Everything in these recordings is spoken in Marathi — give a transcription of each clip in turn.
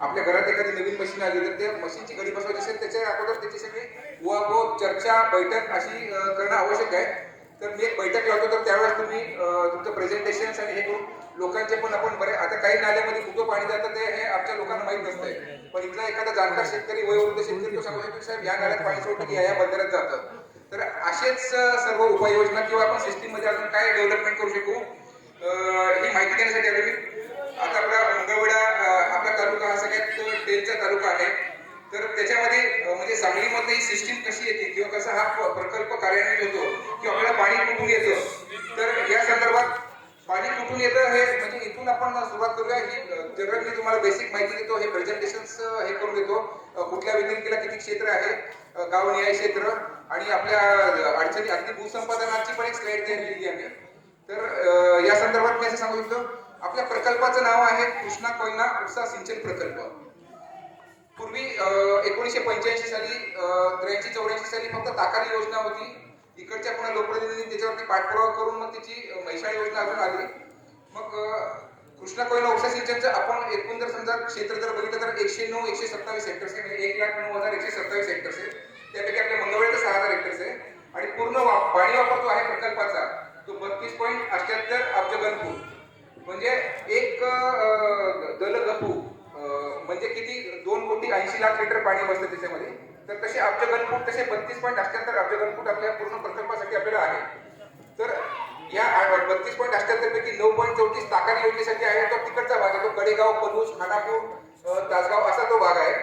आपल्या घरात एखादी नवीन मशीन आली तर त्या मशीनची घडी बसवायची असेल त्याच्या अगोदर त्याची सगळी उहापो चर्चा बैठक अशी करणं आवश्यक आहे. तर मी एक बैठक लावतो तर त्यावेळेस तुम्ही तुमचं प्रेझेंटेशन आणि हे करून लोकांचे पण आपण बरे आता काही नाल्यामध्ये कुठं पाणी जातं ते हे आमच्या लोकांना माहीत नसतंय. पण इथला एखादा जाणकार शेतकरी वयोवृद्ध शेतकरी तो सांगू शकतो साहेब या नाल्यात पाणी सोडलं की या बंदरात जातं. तर असेच सर्व उपाययोजना किंवा आपण सिस्टीममध्ये अजून काय डेव्हलपमेंट करू शकू ही माहिती देण्यासाठी आलो मी. आता आपला मंगळवेढा आपला तालुका हा सगळ्यात टेनचा तालुका आहे. तर त्याच्यामध्ये म्हणजे सांगलीमध्ये ही सिस्टीम कशी येते किंवा कसा हा प्रकल्प कार्यान्वित होतो किंवा आपल्याला पाणी कुठून येतं? तर या संदर्भात पाणी कुठून येतं हे म्हणजे इथून आपण सुरुवात करूया. ही जनरल मी तुम्हाला बेसिक माहिती देतो. हे प्रेझेंटेशन हे करून देतो. कुठल्या विधिकेला किती क्षेत्र आहे? गाव निहाय क्षेत्र आणि आपल्या अडचणी अगदी भूसंपादनाची पण एक स्लाइड तयार केली आहे. तर या संदर्भात मी असं सांगू शकतो. आपल्या प्रकल्पाचं नाव आहे कृष्णा कोयना उपसा सिंचन प्रकल्प. पूर्वी एकोणीसशे पंच्याऐंशी साली त्र्याऐंशी चौऱ्याऐंशी साली फक्त ताकारी योजना होती. इकडच्या पुन्हा लोकप्रतिनिधींनी त्याच्यावरती पाठपुरावा करून मग त्याची अं, योजना अजून आली. मग कृष्णा कोयना उपसा सिंचनचं आपण एकूण जर समजा क्षेत्र जर बघितलं तर एकशे नऊ एकशे सत्तावीस हेक्टर्स आहे. म्हणजे एक लाख नऊ हजार एकशे सत्तावीस हेक्टर्स आहे. त्यापैकी आपल्या मंगळवेळचं सहा हजार हेक्टर्स आहे. आणि पूर्ण वा- पाणी वापर जो आहे प्रकल्पाचा तो बत्तीस पॉईंट अठ्याहत्तर अब्ज घनफूट. म्हणजे एक अं, दल गपू म्हणजे किती दोन कोटी ऐंशी लाख लिटर पाणी बसतं त्याच्यामध्ये. तर तसे अब्ज घनफूट तसे बत्तीस पॉईंट अष्ट्याहत्तर अब्ज घनफूट आपल्या पूर्ण प्रकल्पासाठी आपल्याला आहे. तर या बत्तीस पॉईंट अठ्याहत्तर पैकी नऊ पॉईंट चौतीस ताकारी योजनेसाठी आहे तो तिकडचा भाग आहे. तो कडेगाव पलूस खानापूर तासगाव असा तो भाग आहे.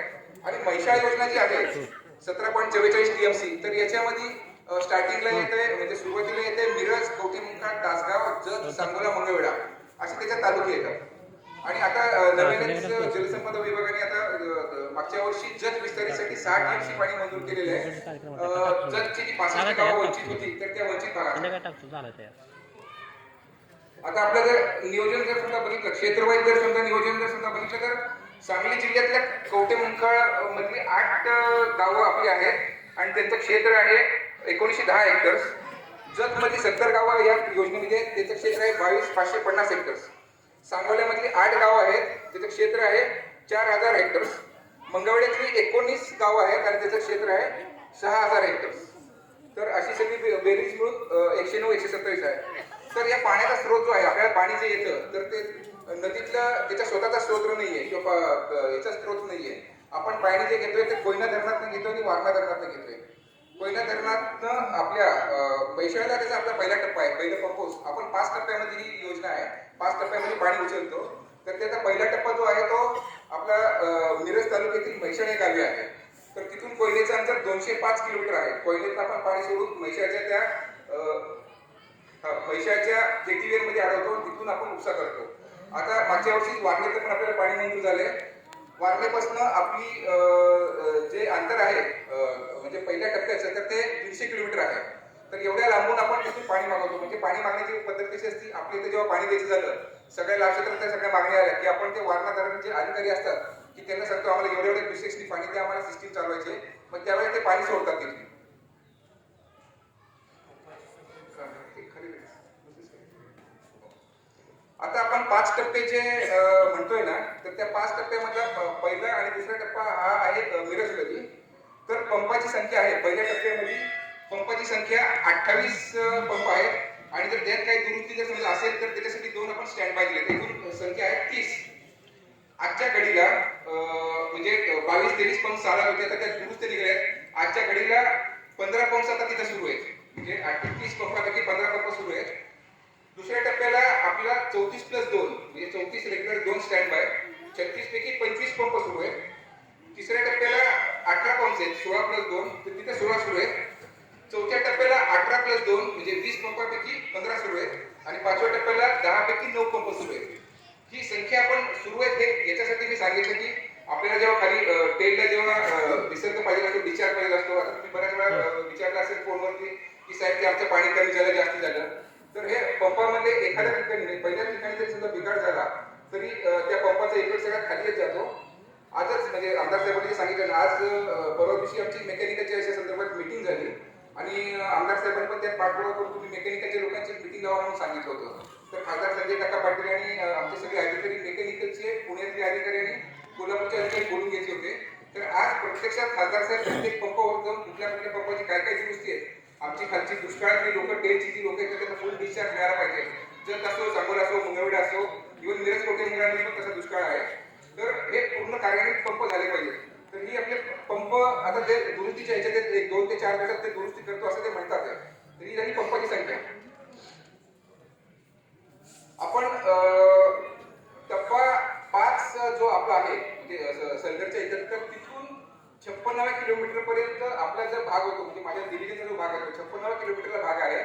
आणि म्हैसाळ योजना जी आहे सतरा पॉईंट चव्वेचाळीस टीएमसी तर याच्यामध्ये अं, स्टार्टिंगला येते म्हणजे सुरुवातीला येते मिरज कवठेमंकाळ तासगाव जत सांगोला मंगळवेढा. असे त्याच्या तालुके येतात. आणि आता अं, नवीनच जलसंपदा विभागाने आता मागच्या वर्षी जत विस्तारीसाठी सहा टीएमसी पाणी मंजूर केलेले आहे. जतची जी पासष्ट गावं वंचित होती तर त्या वंचित भागात. आता आपलं जर नियोजन जर समजा बघितलं क्षेत्रवाईज जर समजा नियोजन जर समजा बघितलं तर सांगली जिल्ह्यातल्या कवटे मंकाळ मधली आठ गावं आपली आहेत. आणि त्यांचं क्षेत्र आहे एकोणीसशे दहा हेक्टर्स जतमधील सत्तर गावं या योजनेमध्ये त्याचं क्षेत्र आहे बावीस पाचशे पन्नास हेक्टर्स सांगोल्यामधली आठ गावं आहेत त्याचं क्षेत्र आहे चार हजार हेक्टर्स मंगळवेड्यातली एकोणीस गावं आहेत आणि त्याचं क्षेत्र आहे सहा हजार हेक्टर्स तर अशी सगळी बेरीज मिळून एकशे नऊ एकशे सत्तावीस आहे. तर या पाण्याचा स्रोत जो आहे आपल्याला पाणी जे येतं तर ते नदीतला त्याचा स्वतःचा स्रोत नाहीये किंवा याचा स्रोत नाहीये. आपण पाणी जे घेतोय ते कोयना धरणातनं घेतोय आणि वारणा धरणातनं घेतोय. पहिल्या धरणातनं आपल्या अं, पैशाला त्याचा आपला पहिला टप्पा आहे पहिलं पंपोस आपण पाच टप्प्यामध्ये ही योजना आहे. पाच टप्प्यामध्ये पाणी उचलतो. तर त्याचा पहिला टप्पा जो आहे तो आपला मिरज तालुक्यातील म्हैसाळ या गावी आहे. तर तिथून कोयनेचं अंतर दोनशे पाच किलोमीटर आहे. कोयनेत आपण पाणी सोडून म्हैशाच्या त्या अं, हा, म्हैसाळच्या अडवतो तिथून आपण उपसा करतो. आता मागच्या वर्षी वारणेचं पण आपल्याला पाणी मंजूर झालंय. वारणेपासून आपली जे अंतर आहे म्हणजे पहिल्या टप्प्याचं तर ते दीडशे किलोमीटर आहे. तर एवढ्या लांबून आपण तिथून पाणी मागवतो. म्हणजे पाणी मागण्याची पद्धत कशी असते? आपल्या इथे जेव्हा पाणी द्यायचं झालं सगळ्या लाभ सगळ्या मागण्या आल्या की आपण ते वारणाधारण जे अधिकारी असतात की त्यांना सांगतो आम्हाला एवढे एवढे विशेष पाणी ते आम्हाला सिस्टीम चालवायचे मग त्यावेळेस ते पाणी सोडतात तिथे आता आपण पाच टप्पे जे म्हणतोय ना तर त्या पाच टप्प्यामधला पहिला आणि दुसरा टप्पा हा आहे अं, मिरजमध्ये. तर पंपाची संख्या आहे. पहिल्या टप्प्यामध्ये पंपाची संख्या अठ्ठावीस पंप आहेत. आणि जर त्यात काही दुरुस्ती जर समजा असेल तर त्याच्यासाठी दोन आपण स्टँड बाय दिले एकूण संख्या आहे तीस. आजच्या घडीला म्हणजे बावीस तेवीस पंप चालत होते आता त्यात दुरुस्त निघाल्या आहेत आजच्या घडीला पंधरा पंप आता तिथं सुरू आहेत. म्हणजे आठ तीस पंपापैकी पंधरा पंप सुरू आहेत. दुसऱ्या टप्प्याला आपला चौतीस प्लस दोन म्हणजे चौतीस रेग्युलर दोन स्टँड बाय छत्तीस पैकी पंचवीस पंप सुरू आहेत. तिसऱ्या टप्प्याला अठरा पंप आहेत सोळा प्लस दोन तर तिथे सोळा सुरू आहेत. चौथ्या टप्प्याला अठरा प्लस दोन म्हणजे वीस पंपापैकी पंधरा सुरू आहेत. आणि पाचव्या टप्प्याला दहा पैकी नऊ पंप सुरू आहेत. ही संख्या आपण सुरू आहेत हे याच्यासाठी मी सांगितलं की आपल्याला जेव्हा खाली टेलला जेव्हा निसर्ग पाहिजे असतो डिस्चार्ज पाहिजे असतो. आता तुम्ही बऱ्याच वेळा विचारलं असेल फोनवरती की साहेब ते आमचं पाणी कमी झालं जास्त झालं. तर हे पंपामध्ये एखाद्या ठिकाणी म्हणजे पहिल्या ठिकाणी जर समजा बिघाड झाला तरी त्या पंपाचा इफेक्ट सगळ्यात खाली येत जातो. आजच म्हणजे आमदार साहेबांनी सांगितलं ना, आज परवा दिवशी आमची मेकॅनिकलच्या याच्या संदर्भात मिटिंग झाली. आणि आमदार साहेबांनी पण त्यात पाठपुरावा करून तुम्ही मेकॅनिकलच्या लोकांची मिटिंग लावा म्हणून सांगितलं होतं. तर खासदार संजय काका पाटील आणि आमचे सगळे अधिकारी मेकॅनिकलचे पुण्यातले अधिकारी आणि कोल्हापूरचे अधिकारी बोलून घेतले होते. तर आज प्रत्यक्षात खासदार साहेब प्रत्येक पंपावर जाऊन कुठल्या कुठल्या पंपाची काय काय दुरुस्ती आहे आमची खालची दुष्काळातली लोक टेलची जी लोक आहेत त्यांना फुल डिस्चार्ज मिळाला पाहिजे. जत असो सांगोला असो मुंगवडे असो इव्हन मिरज कोटे मुलांनी पण तसा दुष्काळ आहे. तर हे पूर्ण कार्यान्वित पंप झाले पाहिजे. तर ही आपले पंप आता ते दुरुस्तीच्या ह्याच्यात एक दोन ते चार दिवसात ते दुरुस्ती करतो असं ते म्हणतात. तर ही झाली पंपाची संख्या. आपण अं, टप्पा पाच जो आपला आहे म्हणजे सरकारच्या सलगरच्या तर छप्पन्नाव्या किलोमीटर पर्यंत आपला जर भाग होतो म्हणजे माझ्या दिल्लीचा जो भाग आहे तो छप्पन्नाव्या किलोमीटरचा भाग आहे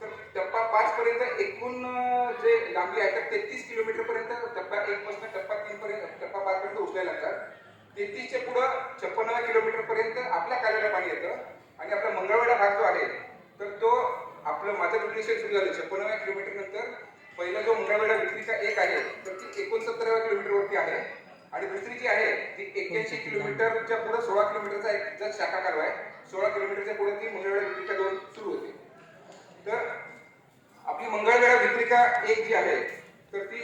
तर टप्पा पाच पर्यंत एकूण जे लांबी आहे तर तेहतीस किलोमीटर पर्यंत टप्पा एक पासून टप्पा तीन पर्यंत टप्पा पाच पर्यंत उचलायला लागतात. तेहतीसच्या पुढं छप्पन्नाव्या किलोमीटर पर्यंत आपल्या कार्याला पाणी येतं. आणि आपला मंगळवेढा भाग जो आहे तर तो आपलं माझं विश्लेषण सुरू झालं. छप्पन्नाव्या किलोमीटर नंतर पहिला जो मंगळवेढा विक्रीचा एक आहे तर ती एकोणसत्तराव्या किलोमीटरवरती आहे. आणि दुसरी जी आहे ती एक्क्याऐंशी किलोमीटरच्या पुढे सोळा किलोमीटरचा एक जर शाखा कालव आहे. सोळा किलोमीटरच्या पुढे ती मंगळवेढा विक्रीचा दोन सुरू होते. तर आपली मंगळवेढा विक्रिका एक जी आहे तर ती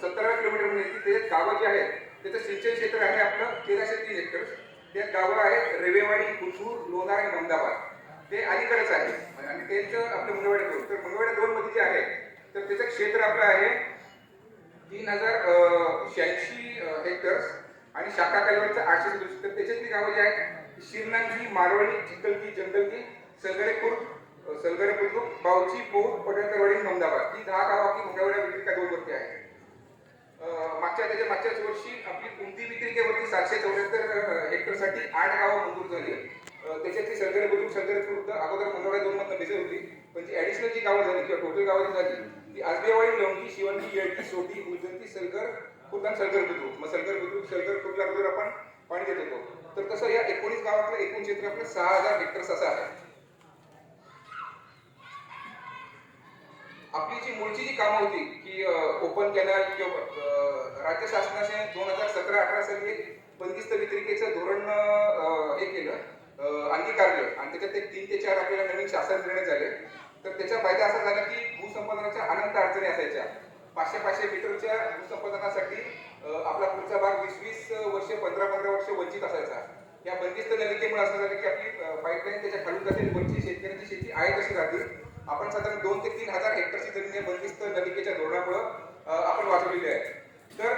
सत्तराव्या किलोमीटर येते ते गावं जी आहेत त्याचं सिंचन क्षेत्र आहे आपलं तेराशे तीन हेक्टर त्यात गावं आहेत रेवेवाडी कुंदूर लोणार आणि अहमदाबाद. ते अलीकडेच आहे. आणि त्यांचं आपलं मंगळवेढा दोन. तर मंगळवेढा दोन मध्ये जे आहे तर त्याचं क्षेत्र आपलं आहे तीन हजार शहाऐंशी हेक्टर्स आणि शाखा कालवरचं आठशे सदुसष्ट. तर त्याच्यातली गावं जी आहेत शिरनांगी मारवणी चिकलगी जंगलगी सलगरेपूर सलगरे बुद्रुक बावची बोर पटणकरवाडी नोंदाबाद ही दहा गावं आपली मंगळवेढा विक्री दोन वरती आहे मागच्या त्याच्या मागच्याच वर्षी आपली कोणती विक्री विक्रिकेवरती सातशे चौऱ्याहत्तर हेक्टरसाठी आठ गावं मंजूर झाली. त्याच्यातली सलगरे बुद्रुक सलगरे खुर्द अगोदर मंगळवेढा दोन मधनं बेजर होती. पण जी ॲडिशनल जी गावं झाली किंवा टोटल गावं जी झाली ती आजबेवाडी लवंगी शिवंगी येळकी सोटी उजंती सलगर खुर्द सलगर बुद्रुक. मग सलगर बुद्रुक सलगर खुर्दला अगोदर आपण पाणी देत. होतो तर तसं या एकोणीस गावातलं एकूण क्षेत्र आपलं सहा हजार हेक्टर्स असं आहे. आपली जी मूळची जी कामं होती की ओपन कॅनल किंवा अं, राज्य शासनाचे दोन हजार सतरा अठरा साली एक बंदिस्त वितरिकेचं धोरण हे केलं. अंगीकारलं. आणि त्याच्यात एक तीन ते चार आपल्याला नवीन शासन निर्णय झाले. तर त्याचा फायदा असा झाला की भूसंपादनाच्या अनंत अडचणी असायच्या. पाचशे पाचशे मीटरच्या भूसंपादनासाठी आपला पुढचा भाग वीस वीस वर्ष पंधरा पंधरा वर्ष वंचित असायचा. या बंदिस्त नलिकेमुळे असं झालं की आपली पाईपलाईन त्याच्या खालून जाते वंचित शेतकऱ्यांची शेती आहे तशी राहते. आपण साधारण दोन ते तीन हजार हेक्टरची जमीन या बंदिस्त नलिकेच्या धोरणामुळं आपण वाचवलेली आहे. तर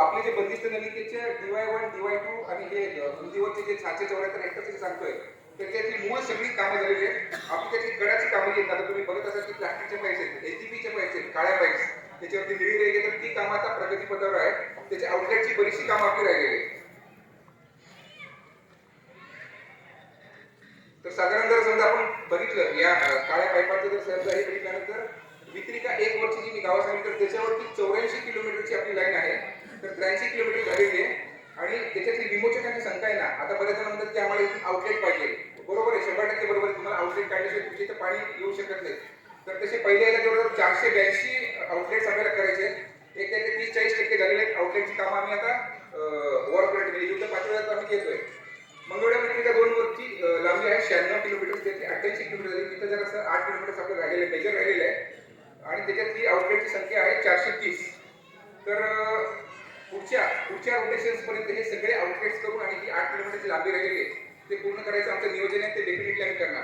आपले जे बंदिस्त नलिकेचे डीवाय वन डीवाय टू आणि हे नदीवरचे जे सातशे चौऱ्याहत्तर हेक्टरचे सांगतोय तर त्याची मूळ सगळी कामं झालेली आहेत. आपली त्याची गडाची कामं जी आता तुम्ही बघत असाल की प्लास्टिकच्या पाईप्स आहेत एजीपीचे पाईप्स आहेत काळ्या पाईप्स त्याच्यावरती निळी रेग तर ती कामं आता प्रगती आहेत. आहे त्याच्या आउटलेटची बरीचशी कामं आपली राहिलेली आहेत. तर साधारण जर समजा आपण बघितलं या काळ्या पाईपाचं जर समजा हे बघितल्यानंतर विक्रिका एक वर्षी जी मी गावा सांगितलं तर त्याच्यावरती चौऱ्याऐंशी किलोमीटरची आपली लाईन आहे. तर त्र्याऐंशी किलोमीटर झालेली आहे. आणि त्याच्यातली विमोचकांची संख्या आहे ना आता बऱ्याच जण म्हणतात की आम्हाला इथून आउटलेट पाहिजे. बरोबर आहे शंभर टक्के बरोबर आहे तुम्हाला आउटलेट काढल्याशिवाय तुमच्या इथं पाणी येऊ शकत नाही. तर तसे पहिले याला जवळजवळ चारशे ब्याऐंशी आउटलेट्स आपल्याला करायचे. एक त्याचे तीस चाळीस टक्के झालेले आहेत आउटलेटची कामं आम्ही आता ओव्हर प्रोजेक्ट म्हणजे युद्ध पातळीवर आम्ही घेतोय. मंगळवेढा म्हणजे त्या दोन वरची लांबी आहे शहाण्णव किलोमीटर त्याची अठ्ठ्याऐंशी किलोमीटर झाली. तिथं जर असं आठ किलोमीटर आपलं राहिलेलं मेजर राहिलेलं आहे आणि त्याच्यातली आउटलेटची संख्या आहे चारशे तीस तर अं, पुढच्या पुढच्या रोटेशन्स पर्यंत हे सगळे करून आणि ती आठ किलोमीटरची लांबी राहिलेली आहे ते पूर्ण करायचं आमचं नियोजन आहे ते डेफिनेटली आम्ही करणार.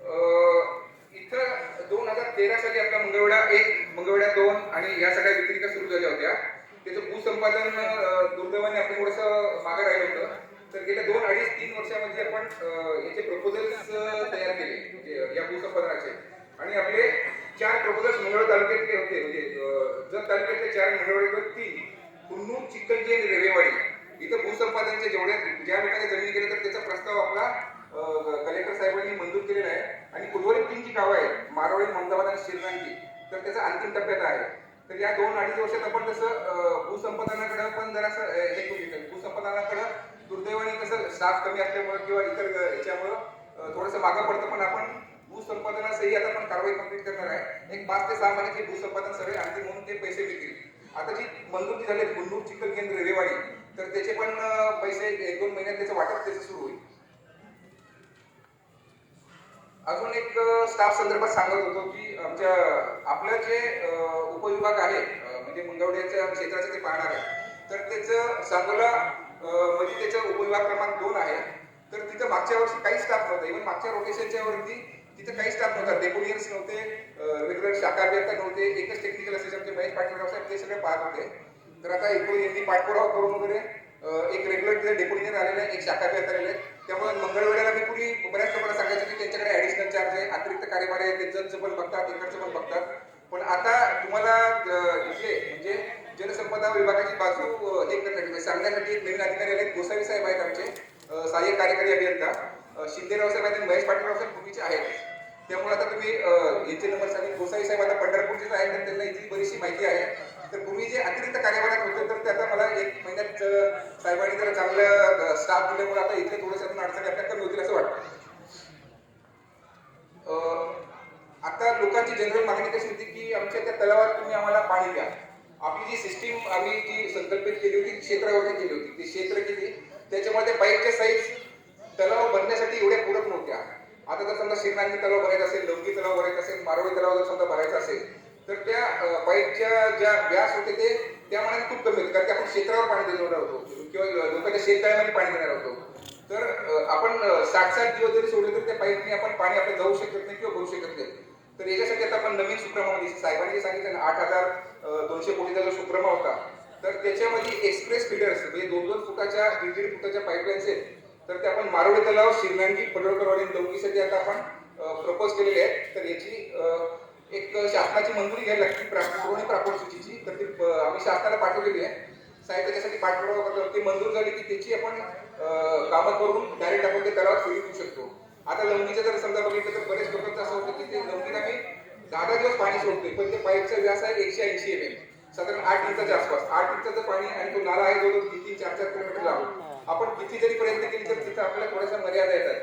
अं, इथं दोन हजार तेरा साली आपला मंगळवेढा एक मंगळवेढा दोन आणि या सगळ्या विक्रिका सुरू झाल्या होत्या. त्याचं भूसंपादन दुर्दैवाने आपण थोडंसं मागे राहिलं होतं. तर गेल्या दोन अडीच तीन वर्षामध्ये आपण याचे प्रपोजल्स तयार केले म्हणजे या भूसंपादनाचे आणि आपले चार प्रपोजल्स मंगळवेढा तालुक्यातले होते म्हणजे अं, जत तालुक्यातले चार मंगळवेढे तीन कुन्नूर चिकलजी आणि रेवेवाडी इथं भूसंपादनचे जेवढ्या ज्या लोकांनी जमीन केलं तर त्याचा प्रस्ताव आपला कलेक्टर साहेबांनी मंजूर केलेला आहे आणि उर्वरित तीन जी गावं आहेत औरंगाबाद आणि शिरनांगी तर त्याचा अंतिम टप्प्यात आहे. तर या दोन अडीच वर्षात आपण तसं अं, भूसंपादनाकडे पण जरासं हे करू शकतो भूसंपादनाकडे दुर्दैवाने कसं स्टाफ कमी असल्यामुळं किंवा इतर याच्यामुळं थोडंसं मागं पडतं. पण आपण भूसंपादनासही आता आपण कारवाई कंप्लीट करणार आहे. एक पाच ते सहा महिन्याचे भूसंपादन सगळे अंतिम म्हणून ते पैसे मिळतील. आता जी मंजूर झाले गुंडूर चिखल केंद्र रेवाडी तर त्याचे पण पैसे एक दोन महिन्यात त्याचं वाटप त्याचं सुरू होईल. अजून एक स्टाफ संदर्भात सांगत होतो की आमच्या आपलं जे उपविभाग आहे म्हणजे मुंगवड्याच्या क्षेत्राचं ते पाहणार आहे तर त्याचं सांगोला म्हणजे मध्ये त्याचं उपविभाग क्रमांक दोन आहे. तर तिथं मागच्या वर्षी काही स्टाफ नव्हता. इव्हन मागच्या रोटेशनच्या वरती तिथं काही स्टाफ नव्हता. डेपोलियन्स नव्हते रेग्युलर शाखा अभियंता नव्हते एकच टेक्निकल असिस्टंट महेश पाटील साहेब ते सगळे पाहत होते. तर आता एकूण यांनी पाठपुरावा करून वगैरे एक रेग्युलर तिथे डेपोनियर आलेले आहे एक शाखा आलेले आहेत. त्यामुळे मंगळवेळेला मी पूर्वी बऱ्याच लोकांना सांगायचं की त्यांच्याकडे ऍडिशनल चार्ज आहे अतिरिक्त कार्यभार आहे ते जजचं पण बघतात इकडचं पण बघतात. पण आता तुम्हाला अं, म्हणजे जलसंपदा विभागाची बाजू हे करण्यासाठी म्हणजे सांगण्यासाठी एक नवीन अधिकारी आले आहेत. गोसावी साहेब आहेत आमचे सहाय्यक कार्यकारी अभियंता शिंदेराव साहेब आहेत महेश पाटीलराव साहेब पूर्वीचे आहेत. त्यामुळे आता तुम्ही यांचे नंबर सांगितले गोसावी साहेब आता पंढरपूरचेच आहेत तर त्यांना इथली बरीचशी माहिती आहे. तर पूर्वी जे अतिरिक्त कार्यभारात होते तर ते आता मला एक महिन्यात साहेबांनी जरा चांगलं स्टाफ दिल्यामुळे आता इथे थोडंसं अडचणी आपल्या कमी होतील असं वाटतं. अं, आता लोकांची जनरल मागणी कशी होती की आमच्या त्या तलावात तुम्ही आम्हाला पाणी द्या. आपली जी सिस्टीम आम्ही जी संकल्पित केली होती ती क्षेत्रावरती केली होती ती क्षेत्र किती त्याच्यामध्ये त्या साईज तलाव भरण्यासाठी एवढ्या पूरक नव्हत्या. आता जर समजा शिरनांगी तलाव भरायचा असेल लवंगी तलाव भरायचा असेल मारवळी तलाव जर समजा भरायचा असेल तर त्या पाईपच्या ज्या व्यास होते ते त्या मनाने खूप कमी होते. कारण की आपण क्षेत्रावर पाणी देणार होतो. किंवा लोकांच्या शेततळ्यामध्ये पाणी देणार होतो. तर आपण अं, साठ साठ दिवस जरी सोडले तर त्या पाईपने आपण पाणी आपलं जाऊ शकत नाही किंवा भरू शकत नाही. तर याच्यासाठी आता आपण नवीन सुप्रमा साहेबांनी जे सांगितलं ना आठ हजार दोनशे कोटीचा जो सुप्रमा होता तर त्याच्यामध्ये एक्सप्रेस फिडर्स म्हणजे दोन दोन फुटाच्या दीड दीड फुटाच्या पाईपलाईन्स आहेत. तर ते आपण मारोडी तलाव शिरनांगी पडळकरवाडी आणि आता आपण प्रपोज केलेले आहेत. तर याची एक शासनाची मंजुरी घ्यायला लागते पुरवणी प्रापड सूचीची. तर ती आम्ही शासनाला पाठवलेली आहे. साहेब त्याच्यासाठी पाठपुरावा करतो. ती मंजूर झाली की त्याची आपण कामं करून डायरेक्ट आपण ते तलावात फेरी देऊ शकतो. आता लवंगीचं जर समजा बघितलं तर बरेच लोकांचं असं होतं की ते लवंगीला मी दहा दहा दिवस पाणी सोडतोय पण ते पाईपचा व्यास आहे एकशे ऐंशी एम एम साधारण आठ इंचाच्या आसपास. आठ इंचाचं पाणी आणि तो नाला आहे जवळ तीन तीन चार चार किलोमीटर लांब. आपण किती जरी प्रयत्न केली तर तिथं आपल्याला थोड्याशा मर्यादा येतात.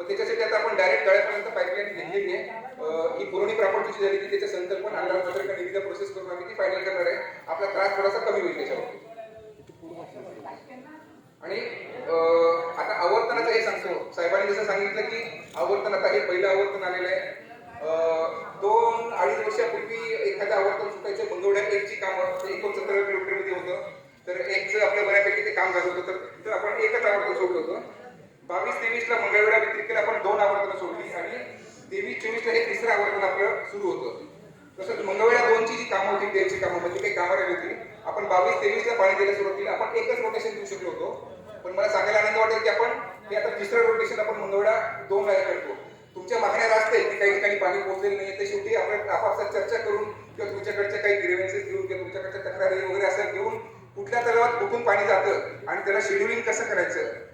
मग त्याच्यासाठी आता आपण डायरेक्ट गळ्यापर्यंत पाईपलाईन घेतलेली आहे. ही पुरवणी प्रॉपर्टीची झाली की त्याच्या संकल्पना अंदाजपत्रक आणि विविध प्रोसेस करून आम्ही ती फायनल करणार आहे. आपला त्रास थोडासा कमी होईल त्याच्यावरती. आणि आता आवर्तनाचं हे सांगतो. साहेबांनी जसं सांगितलं की आवर्तन आता हे पहिलं आवर्तन आलेलं आहे. दोन अडीच वर्षापूर्वी एखादं आवर्तन सुटायचं मंगवड्या एकची कामं एकोणसत्तर किलोमीटरमध्ये होतं. तर एकचं आपलं बऱ्यापैकी ते काम झालं होतं. तर तिथं आपण एकच आवर्तन सोडलं होतं. बावीस तेवीसला मंगळवेढा व्यतिरिक्त आपण दोन आवर्तनं सोडली आणि तेवीस चोवीसला हे तिसरं आवर्तन आपलं सुरू होतं. तसंच मंगळवेळा दोनची जी कामं होती त्यांची कामं म्हणजे काही कामं राहिली होती. आपण बावीस तेवीसला पाणी द्यायला सुरुवात केली. आपण एकच रोटेशन देऊ शकलो होतो. पण मला सांगायला आनंद वाटेल की आपण हे आता तिसरं रोटेशन आपण मंगळवेळा दोन वेळा करतो. तुमच्या मागण्या जास्त आहे की काही ठिकाणी पाणी पोहोचलेलं नाही ते शेवटी आपण आपापसात चर्चा करून किंवा तुमच्याकडच्या काही ग्रेव्हन्सेस घेऊन किंवा तुमच्याकडच्या तक्रारी वगैरे असं घेऊन कुठल्या तलावात कुठून पाणी जातं आणि त्याला शेड्युलिंग कसं करायचं?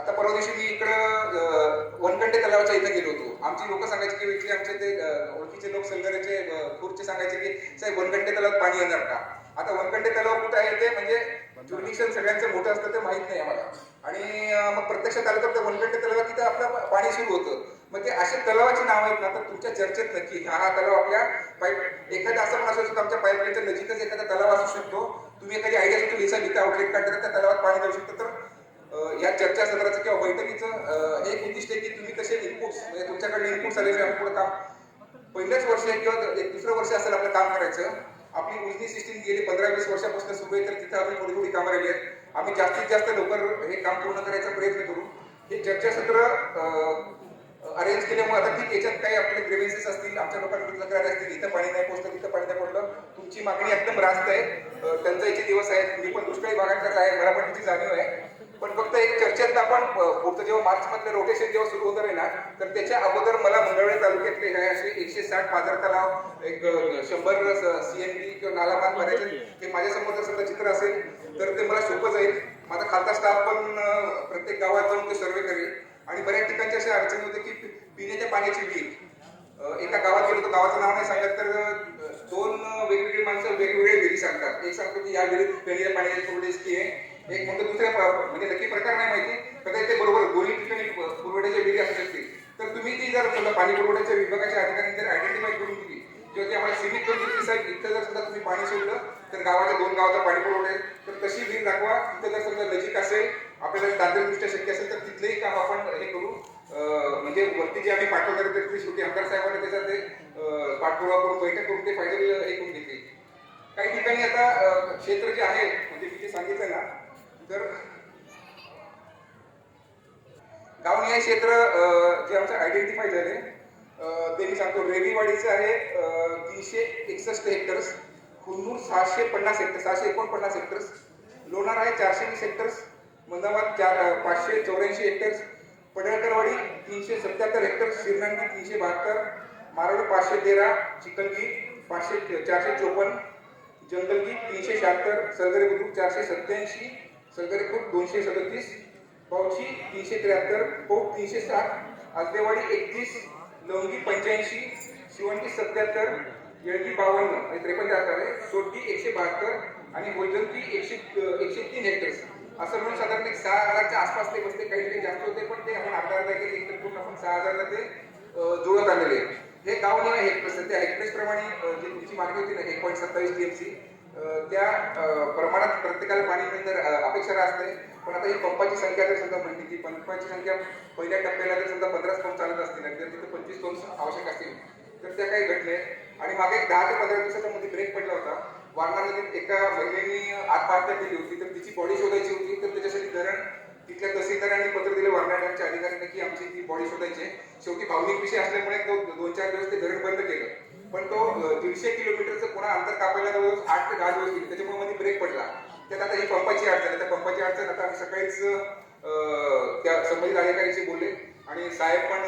आता परवा दिवशी मी इकडं अं, तलावाच्या इथं गेलो होतो. आमची लोक सांगायची की इथले आमचे ते ओळखीचे लोक सलगरेचे खुर्चे सांगायचे की साहेब वनकंडे तलावात पाणी येणार का? आता वनकंडे तलाव कुठं आहे ते म्हणजे ज्युरिडिक्शन सगळ्यांचं मोठं असतं ते माहीत नाही आम्हाला. आणि मग प्रत्यक्षात आलं तर त्या वनकंडे तलावात तिथं आपलं पाणी सुरू होतं. मग ते असे तलावाची नाव आहेत ना तर तुमच्या चर्चेत नक्की हा हा तलाव आपल्या पाईप एखादा असं पण असू शकतो आमच्या पाईपलाईनच्या नजीकच एखादा तलाव असू शकतो. तुम्ही एखादी आयडिया सुद्धा लिहिता आउटलेट काढता त्या तलावात पाणी जाऊ शकतं. तर या चर्चासत्राचं किंवा बैठकीचं हे एक उद्दिष्ट आहे की तुम्ही कसे इनपुट्स म्हणजे तुमच्याकडे इनपुट्स आले आम्ही पुढे काम पहिलंच वर्ष आहे किंवा एक दुसरं वर्ष असेल आपलं काम करायचं आपली उजनी सिस्टीम गेली पंधरा वीस वर्षापासून सुरू आहे तर तिथं अजून थोडी थोडी कामं राहिली आहेत. आम्ही जास्तीत जास्त लवकर हे काम पूर्ण करायचा प्रयत्न करू. हे चर्चासत्र अरेंज केल्यामुळे आता ठीक याच्यात काही आपले ग्रेव्हन्सेस असतील आमच्या लोकांकडे तक्रारी असतील इथं पाणी नाही पोहोचलं तिथं पाणी नाही पडलं तुमची मागणी एकदम रास्त आहे. टंचाईचे दिवस आहेत मी पण दुष्काळी भागांचाच आहे मला पण तिची जाणीव आहे. पण फक्त एक चर्चेत आपण पुढचं जेव्हा मार्च मधलं रोटेशन जेव्हा सुरू होणार आहे ना तर त्याच्या अगोदर मला मंगळवेळ तालुक्यातले हे असे एकशे साठ पाजार तलाव एक शंभर सीएनबी किंवा नालाबांध भरायचे ते माझ्यासमोर सगळं जर चित्र असेल तर ते मला सोपं जाईल. माझा खालचा स्टाफ पण प्रत्येक गावात जाऊन ते सर्वे करेल. आणि बऱ्याच ठिकाणच्या अशा अडचणी होते की पिण्याच्या पाण्याची विहीर एका गावात गेलो तर गावाचं नाव नाही सांगत तर दोन वेगवेगळी माणसं वेगवेगळे विहिरी सांगतात. एक सांगतो की या विहिरीत पिण्याच्या पाण्याची थोडी की आहे. एक म्हणजे दुसऱ्या म्हणजे नक्की प्रकार नाही माहिती कदाचित ते बरोबर दोन्ही ठिकाणी प- पुरवठ्याच्या विहिरी असू शकते तर तुम्ही ती जर समजा पाणी पुरवठ्याच्या विभागाच्या अधिकाऱ्यांनी जर आयडेंटिफाय करून दिली किंवा ती आम्हाला सीमित करून दिली साहेब इथं जर समजा तुम्ही पाणी सोडलं तर गावाच्या दोन गावाचा पाणी पुरवठा तर तशी विहीर दाखवा. तिथं जर समजा नजीक असेल आपल्याला तांत्रिकदृष्ट्या शक्य असेल तर तिथलंही काम आपण हे करू. म्हणजे वरती जे आम्ही पाठवणार आहे ते शेवटी आमदार साहेबांनी त्याच्यात ते पाठपुरावा करून बैठक करून ते फायनल हे करून घेतली. काही ठिकाणी आता क्षेत्र जे आहे म्हणजे मी जे सांगितलं ना तर गावनिहाय क्षेत्र जे आमचं आयडेंटिफाय झाले ते मी सांगतो रेवीवाडीचं आहे तीनशे एकसष्ट हेक्टर्स कुन्नूर सहाशे पन्नास हेक्टर सहाशे एकोणपन्नास हेक्टर्स लोणार आहे चारशे वीस हेक्टर्स मंदाबाद चार पाचशे चौऱ्याऐंशी हेक्टर्स पडळकरवाडी तीनशे सत्याहत्तर हेक्टर्स शिरनांगी तीनशे बहात्तर मारवड पाचशे तेरा चिकलगी पाचशे चारशे चोपन्न जंगलगी तीनशे शहात्तर सरगरे बुद्रुक चारशे सत्याऐंशी सरगरे फूट दोनशे सदतीस बावची तीनशे त्र्याहत्तर पोप तीनशे साठ आजदेवाडी एकतीस लवंगी पंच्याऐंशी शिवंगी सत्याहत्तर येळगी बावन्न आणि त्रेपन्न आहे. सोटी एकशे बहात्तर आणि वैजंती एकशे एकशे तीन हेक्टर्स असं म्हणून साधारण एक सहा हजारच्या आसपास ते बसते. काही ठिकाणी जास्त होते पण ते आपण अर्धा अर्धा केले. एकतर पूर्ण आपण सहा हजारला ते जुळत आलेले हे गाव नाही हेक्टर्स त्या हेक्टर्स प्रमाणे जी तुमची मागणी होती ना एक पॉईंट सत्तावीस टी एम सी त्या प्रमाणात प्रत्येकाला पाणी मिळणं अपेक्षा असते पण आता ही पंपाची संख्या जर समजा म्हणली की पंपाची संख्या पहिल्या टप्प्याला जर समजा पंधराच पंप चालत असतील आणि जर तिथे पंचवीस पंप आवश्यक असतील तर त्या काही घडले आणि मागे एक दहा ते पंधरा दिवसाच्या मध्ये ब्रेक पडला होता. वारणामध्ये एका महिलेने आत्महत्या केली होती तर तिची बॉडी शोधायची होती तर त्याच्यासाठी धरण तिथल्या तहसीलदारांनी पत्र दिले वारणाच्या अधिकाऱ्यांना की आमची ती बॉडी शोधायची शेवटी भावनिक विषय असल्यामुळे तो दोन चार दिवस ते धरण बंद केलं. पण तो दीडशे किलोमीटरचं पुन्हा अंतर कापायला जवळ आठ ते दहा दिवस गेले. त्याच्यामुळे मध्ये ब्रेक पडला. त्यात आता ही पंपाची अडचण आहे. त्या पंपाची अडचण आता आम्ही सकाळीच त्या संबंधित अधिकाऱ्यांशी बोलले. आणि साहेब पण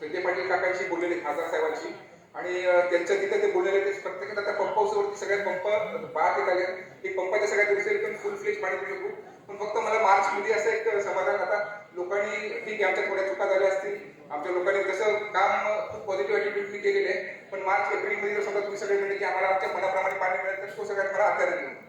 संजय पाटील काकांशी बोललेले खासदार साहेबांशी. आणि त्यांच्या तिथे ते बोललेले ते प्रत्येकात आता पंप हाऊसवरती सगळ्यात पंप पाहत येत आले एक पंपाच्या सगळ्या दिवशी पण फुल फ्लेज पाणी देऊ शकू पण फक्त मला मार्चमध्ये असं एक समाधान आता लोकांनी ठीक आहे आमच्या थोड्या चुका झाल्या असतील. आमच्या लोकांनी कसं काम खूप पॉझिटिव्ह ॲटिट्यूडनी केलेलं आहे. पण मार्च एप्रिलमध्ये जर समजा तुम्ही सगळे म्हणले की आम्हाला आमच्या मनाप्रमाणे पाणी मिळेल तर तो सगळ्यात मला आधार देऊ